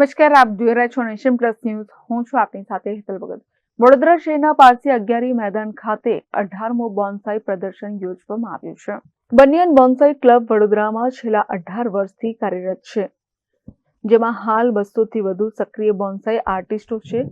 નમસ્કાર આપ જોઈ રહ્યા છો નેશન પ્લસ ન્યૂઝ હું છું આપની સાથે હેતલ ભગત વડોદરા શહેરના પાસે અગિયારી મેદાન ખાતે અઢારમો બોન્સાઈ પ્રદર્શન યોજવામાં આવ્યું છે બનિયન બોન્સાઈ ક્લબ વડોદરામાં છેલ્લા અઢાર વર્ષથી કાર્યરત છે જેમાં હાલ બસોથી વધુ સક્રિય બોન્સાઈ આર્ટિસ્ટો છે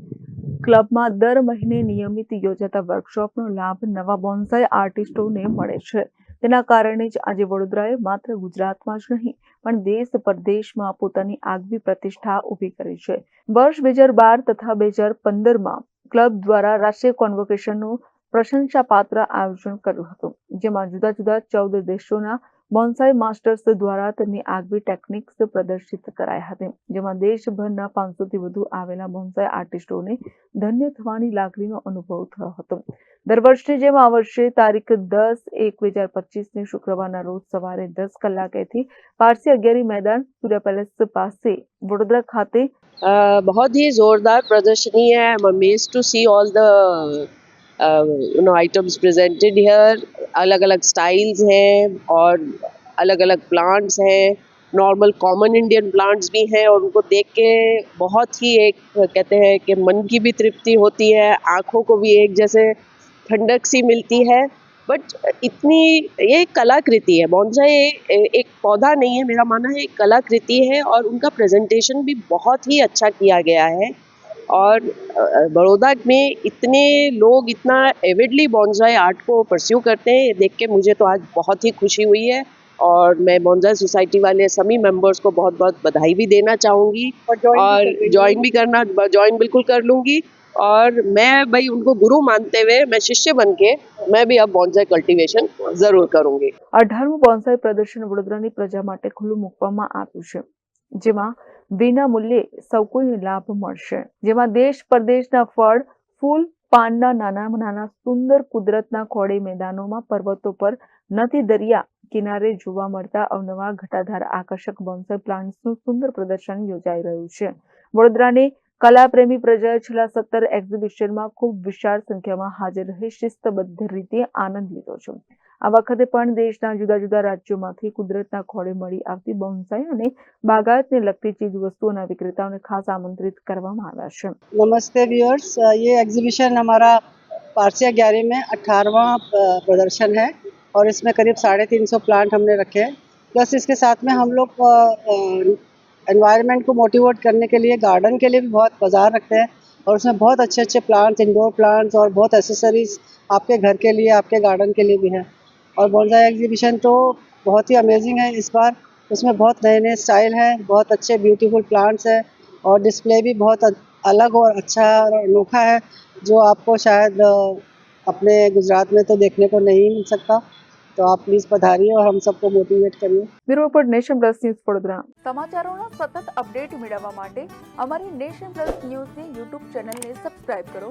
ક્લબમાં દર મહિને નિયમિત યોજાતા વર્કશોપનો લાભ નવા બોન્સાઈ આર્ટિસ્ટોને મળે છે તેના કારણે જ આજે વડોદરાએ માત્ર ગુજરાતમાં જ નહીં પણ દેશ પરદેશમાં પોતાની આગવી પ્રતિષ્ઠા ઊભી કરી છે વર્ષ બે હજાર બાર તથા બે હજાર પંદરમાં ક્લબ દ્વારા રાષ્ટ્રીય કોન્વોકેશનનું પ્રશંસાપાત્ર આયોજન કર્યું હતું જેમાં જુદા જુદા ચૌદ દેશોના બોન્સાઈ માસ્ટર્સ દ્વારા તેમની આગવી ટેકનિક્સ પ્રદર્શિત કરાયા હતી જેમાં દેશભરના પાંચસોથી વધુ આવેલા બોન્સાઈ આર્ટિસ્ટોને ધન્ય થવાની લાગણીનો અનુભવ થયો હતો દર વર્ષની જેમ આ વર્ષે તારીખ દસ એક બે હજાર પચીસની શુક્રવારના રોજ સવારે દસ કલાકેથી પારસી અગિયારી મેદાન સૂર્યા પેલેસ પાસે વડોદરા ખાતે बहुत ही જોરદાર પ્રદર્શની है I am amazed to see all the you know items अलग अलग स्टाइल्स हैं और अलग अलग प्लांट्स हैं नॉर्मल कॉमन इंडियन प्लांट्स भी हैं और उनको देख के बहुत ही एक कहते हैं कि मन की भी तृप्ति होती है आँखों को भी एक जैसे ठंडक सी मिलती है बट इतनी ये कलाकृति है बॉन्साई एक पौधा नहीं है मेरा मानना है एक कलाकृति है और उनका प्रेजेंटेशन भी बहुत ही अच्छा किया गया है और बड़ौदा में इतने लोग इतना एविडली बॉन्जाई आर्ट को परस्यू करते हैं देख के मुझे तो आज बहुत ही खुशी हुई है और मैं बॉन्जाई सोसाइटी वाले सभी मेंबर्स को बहुत बहुत बधाई भी देना चाहूँगी और ज्वाइन भी करना ज्वाइन बिल्कुल कर लूँगी और मैं भाई उनको गुरु मानते हुए मैं शिष्य बन के मैं भी अब બોન્સાઈ કલ્ટિવેશન जरूर करूँगी અઢારમું બોન્સાઈ प्रदर्शन वडोदरा प्रजा खुल्लू मुकवा મૂકવામાં વિના મૂલ્યે સૌ કોઈને લાભ મળશે જેમાં દેશ પરદેશના ફળ ફૂલ પાનના નાના નાના સુંદર કુદરતના ખોડે મેદાનોમાં પર્વતો પર નદી દરિયા કિનારે જોવા મળતા અવનવા ઘટાધાર આકર્ષક બોન્સાઈ પ્લાન્ટ્સનું સુંદર પ્રદર્શન યોજાઈ રહ્યું છે વડોદરાની કલાપ્રેમી પ્રજાએ છેલ્લા સત્તર એક્ઝિબિશનમાં ખૂબ વિશાળ સંખ્યામાં હાજર રહી શિસ્તબદ્ધ રીતે આનંદ લીધો છે અવખદે પણ દેશના જુદા જુદા રાજ્યોમાંથી કુદરતના ખોળે મળી આવતી બંસાઈ અને બાગારત જેવી ચીજ વસ્તુઓના વિક્રેતાઓને ખાસ આમંત્રિત કરવામાં આવ્યા છે નમસ્તે વીઅર્સ યે એક્ઝિબિશન અમારો પાર્શિયા ગ્યારી મે 18વા પ્રદર્શન હે ઓર ઇસમે કરીબ 350 પ્લાન્ટ હમણે રખે હે પ્લસ ઇસકે સાથ મે હમ લોગ એનવાયરમેન્ટ કો મોટિવેટ કરને કે લિયે ગાર્ડન કે લિયે ભી બહોત બજાર રખતે હે ઓર ઉસમે બહોત ache ache plant single plants ઓર બહોત એસેસરીઝ આપકે ઘર કે લિયે આપકે ગાર્ડન કે લિયે ભી હે और बोनसाई एग्जीबिशन तो बहुत ही अमेजिंग है इस बार उसमें बहुत नए नए स्टाइल हैं बहुत अच्छे ब्यूटीफुल प्लांट्स हैं और डिस्प्ले भी बहुत अलग और अच्छा और अनोखा है जो आपको शायद अपने गुजरात में तो देखने को नहीं मिल सकता તો આપ પ્લીઝ પધારીએ ઓર હમ સબકો મોટિવેટ કરીએ bureau nation nation news news Vadodara સમાચારોના સતત અપડેટ મેળવવા માટે અમારી નેશન પ્લસ ન્યૂઝની चैनल ने सब्सक्राइब करो